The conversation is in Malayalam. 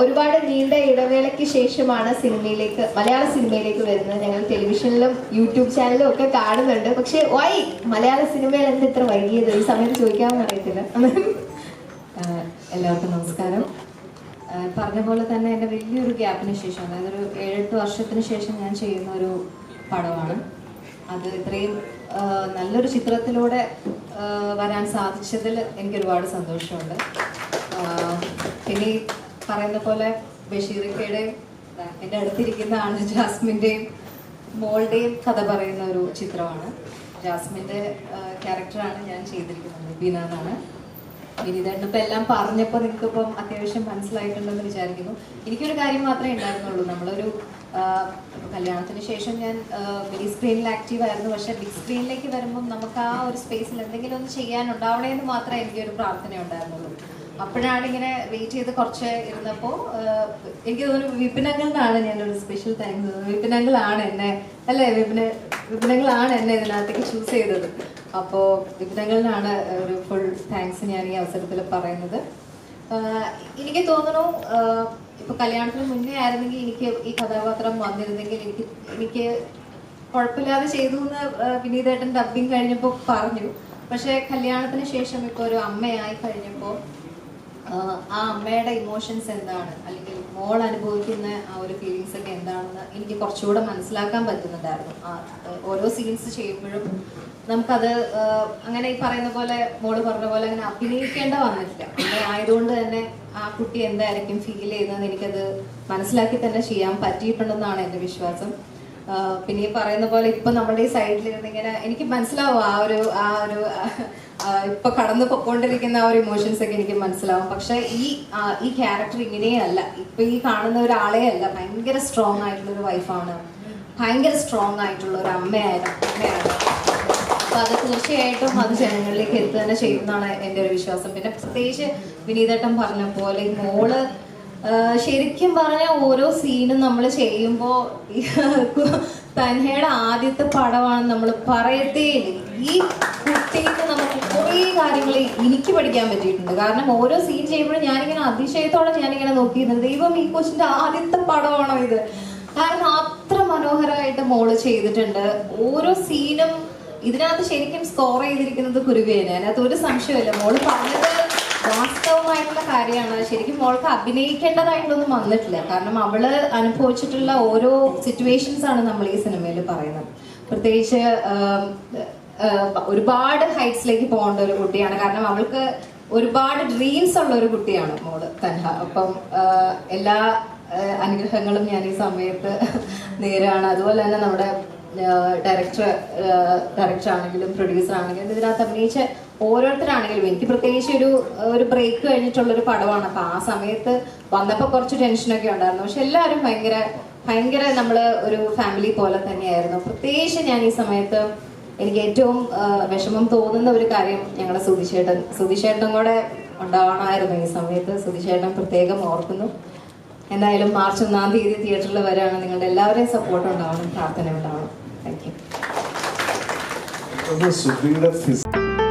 ഒരുപാട് നീണ്ട ഇടവേളയ്ക്ക് ശേഷമാണ് സിനിമയിലേക്ക് മലയാള സിനിമയിലേക്ക് വരുന്നത്. ഞങ്ങൾ ടെലിവിഷനിലും യൂട്യൂബ് ചാനലും ഒക്കെ കാണുന്നുണ്ട്. പക്ഷെ വൈ മലയാള സിനിമയിൽ എന്താ ഇത്ര വൈകിയത്? ഈ സമയത്ത് ചോദിക്കാമെന്ന് അറിയത്തില്ല എല്ലാവർക്കും നമസ്കാരം. പറഞ്ഞ പോലെ തന്നെ എന്റെ വലിയൊരു ഗ്യാപ്പിന് ശേഷം അതായത് ഒരു ഏഴെട്ട് വർഷത്തിന് ശേഷം ഞാൻ ചെയ്യുന്ന ഒരു പടമാണ്. അത് ഇത്രയും നല്ലൊരു ചിത്രത്തിലൂടെ വരാൻ സാധിച്ചതിൽ എനിക്ക് ഒരുപാട് സന്തോഷമുണ്ട്. പിന്നെ പറയുന്ന പോലെ ബഷീറിക്കയുടെയും ദാ എന്റെ അടുത്തിരിക്കുന്ന ആണ് ജാസ്മിന്റെയും മോളുടെയും കഥ പറയുന്ന ഒരു ചിത്രമാണ്. ജാസ്മിന്റെ ക്യാരക്ടറാണ് ഞാൻ ചെയ്തിരിക്കുന്നത് ബീന എന്നാണ്. വിനീതേട്ടൻ ഇപ്പൊ എല്ലാം പറഞ്ഞപ്പോൾ നിങ്ങൾക്ക് ഇപ്പം അത്യാവശ്യം മനസ്സിലായിട്ടുണ്ടെന്ന് വിചാരിക്കുന്നു. എനിക്കൊരു കാര്യം മാത്രമേ ഉണ്ടായിരുന്നുള്ളൂ. നമ്മളൊരു കല്യാണത്തിന് ശേഷം ഞാൻ ബിഗ് സ്ക്രീനിൽ ആക്റ്റീവ് ആയിരുന്നു. പക്ഷെ ബിഗ് സ്ക്രീനിലേക്ക് വരുമ്പോൾ നമുക്ക് ആ ഒരു സ്പേസിൽ എന്തെങ്കിലും ഒന്ന് ചെയ്യാനുണ്ടാവണേ എന്ന് മാത്രമേ എനിക്കൊരു പ്രാർത്ഥന ഉണ്ടായിരുന്നുള്ളൂ അപ്പോഴാണ് ഇങ്ങനെ വെയിറ്റ് ചെയ്ത് കുറച്ച് ഇരുന്നപ്പോൾ എനിക്ക് തോന്നുന്നു വിപിനങ്ങളിലാണ് ഒരു സ്പെഷ്യൽ താങ്ക്സ് വിപിനങ്ങളാണ് എന്നെ അല്ലേ വിപിന വിപിനങ്ങളാണ് എന്നെ ഇതിനകത്തേക്ക് ചൂസ് ചെയ്തത്. അപ്പോ വിപിനങ്ങളിലാണ് ഒരു ഫുൾ താങ്ക്സ് ഞാൻ ഈ അവസരത്തിൽ പറയുന്നത്. എനിക്ക് തോന്നുന്നു ഇപ്പൊ കല്യാണത്തിന് മുന്നേ ആയിരുന്നെങ്കിൽ എനിക്ക് ഈ കഥാപാത്രം വന്നിരുന്നെങ്കിൽ എനിക്ക് എനിക്ക് കുഴപ്പമില്ലാതെ ചെയ്തു എന്ന് വിനീതേട്ടൻ ഡബിങ് കഴിഞ്ഞപ്പോൾ പറഞ്ഞു. പക്ഷെ കല്യാണത്തിന് ശേഷം ഇപ്പോൾ ഒരു അമ്മയായി കഴിഞ്ഞപ്പോൾ ആ അമ്മയുടെ ഇമോഷൻസ് എന്താണ്? അല്ലെങ്കിൽ മോൾ അനുഭവിക്കുന്ന ആ ഒരു ഫീലിങ്സ് ഒക്കെ എന്താണെന്ന് എനിക്ക് കുറച്ചുകൂടെ മനസ്സിലാക്കാൻ പറ്റുന്നുണ്ടായിരുന്നു. ഓരോ സീൻസ് ചെയ്യുമ്പോഴും നമുക്കത് അങ്ങനെ ഈ പറയുന്ന പോലെ മോൾ പറഞ്ഞ പോലെ അങ്ങനെ അഭിനയിക്കേണ്ട വന്നിട്ടില്ല. അങ്ങനെ ആയതുകൊണ്ട് തന്നെ ആ കുട്ടി എന്തായിരിക്കും ഫീൽ ചെയ്യുന്നതെന്ന് എനിക്കത് മനസ്സിലാക്കി തന്നെ ചെയ്യാൻ പറ്റിയിട്ടുണ്ടെന്നാണ് എന്റെ വിശ്വാസം. പിന്നെ ഈ പറയുന്ന പോലെ ഇപ്പൊ നമ്മുടെ ഈ സൈഡിലിരുന്ന് ഇങ്ങനെ എനിക്ക് മനസ്സിലാവും ആ ഒരു ആ ഒരു ഇപ്പൊ കടന്നു പൊക്കോണ്ടിരിക്കുന്ന ആ ഒരു ഇമോഷൻസ് ഒക്കെ എനിക്ക് മനസ്സിലാവും. പക്ഷെ ഈ ഈ ക്യാരക്ടർ ഇങ്ങനെയല്ല. ഇപ്പൊ ഈ കാണുന്ന ഒരാളെ അല്ല ഭയങ്കര സ്ട്രോങ് ആയിട്ടുള്ള ഒരു വൈഫാണ് ഭയങ്കര സ്ട്രോങ് ആയിട്ടുള്ള ഒരു അമ്മയായിരുന്നു. അമ്മയാണ് അപ്പൊ അത് തീർച്ചയായിട്ടും അത് ജനങ്ങളിലേക്ക് എത്തുക തന്നെ ചെയ്യുന്നതാണ് എന്റെ ഒരു വിശ്വാസം. പിന്നെ പ്രത്യേകിച്ച് വിനീതേട്ടൻ പറഞ്ഞ പോലെ മോൾ ശരിക്കും പറഞ്ഞ ഓരോ സീനും നമ്മൾ ചെയ്യുമ്പോൾ തൻഹയുടെ ആദ്യത്തെ പടമാണ് നമ്മൾ പറയത്തേ ഈ കുട്ടിക്ക് നമുക്ക് കുറെ കാര്യങ്ങൾ എനിക്ക് പഠിക്കാൻ പറ്റിയിട്ടുണ്ട്. കാരണം ഓരോ സീൻ ചെയ്യുമ്പോഴും ഞാനിങ്ങനെ അതിശയത്തോടെ ഞാനിങ്ങനെ നോക്കിയിരുന്നത്. ദൈവം ഈ കൊച്ചിന്റെ ആദ്യത്തെ പടമാണോ ഇത്? കാരണം അത്ര മനോഹരമായിട്ട് മോൾ ചെയ്തിട്ടുണ്ട്. ഓരോ സീനും ഇതിനകത്ത് ശരിക്കും സ്കോർ ചെയ്തിരിക്കുന്നത് കുരുവേനെ. അതിനകത്ത് ഒരു സംശയമില്ല മോൾ പറഞ്ഞത് വാസ്തവമായിട്ടുള്ള കാര്യമാണ്. ശരിക്കും മോൾക്ക് അഭിനയിക്കേണ്ടതായിട്ടൊന്നും വന്നിട്ടില്ല. കാരണം അവൾ അനുഭവിച്ചിട്ടുള്ള ഓരോ സിറ്റുവേഷൻസ് ആണ് നമ്മൾ ഈ സിനിമയിൽ പറയുന്നത്. പ്രത്യേകിച്ച് ഒരുപാട് ഹൈറ്റ്സിലേക്ക് പോകേണ്ട ഒരു കുട്ടിയാണ്. കാരണം അവൾക്ക് ഒരുപാട് ഡ്രീംസ് ഉള്ള ഒരു കുട്ടിയാണ് മോൾ തൻഹ. അപ്പം എല്ലാ അനുഗ്രഹങ്ങളും ഞാൻ ഈ സമയത്ത് നേരാണ്. അതുപോലെ തന്നെ നമ്മുടെ ഡയറക്ടർ ഡയറക്ടർ ആണെങ്കിലും പ്രൊഡ്യൂസർ ആണെങ്കിലും ഇതിനകത്ത് അഭിനയിച്ച ഓരോരുത്തരാണെങ്കിലും എനിക്ക് പ്രത്യേകിച്ച് ഒരു ഒരു ബ്രേക്ക് കഴിഞ്ഞിട്ടുള്ള ഒരു പടമാണ്. അപ്പൊ ആ സമയത്ത് വന്നപ്പോൾ കുറച്ച് ടെൻഷനൊക്കെ ഉണ്ടായിരുന്നു. പക്ഷെ എല്ലാവരും ഭയങ്കര ഭയങ്കര നമ്മൾ ഒരു ഫാമിലി പോലെ തന്നെയായിരുന്നു. പ്രത്യേകിച്ച് ഞാൻ ഈ സമയത്ത് എനിക്ക് ഏറ്റവും വിഷമം തോന്നുന്ന ഒരു കാര്യം ഞങ്ങളുടെ സുധിശേട്ടൻ സുധിശേട്ടൻ കൂടെ ഉണ്ടാവണമായിരുന്നു ഈ സമയത്ത്. സുധിശേട്ടൻ പ്രത്യേകം ഓർക്കുന്നു. എന്തായാലും മാർച്ച് ഒന്നാം തീയതി തിയേറ്ററിൽ വരാണ് നിങ്ങളുടെ എല്ലാവരെയും സപ്പോർട്ട് ഉണ്ടാവണം പ്രാർത്ഥന ഉണ്ടാവണം. Thank you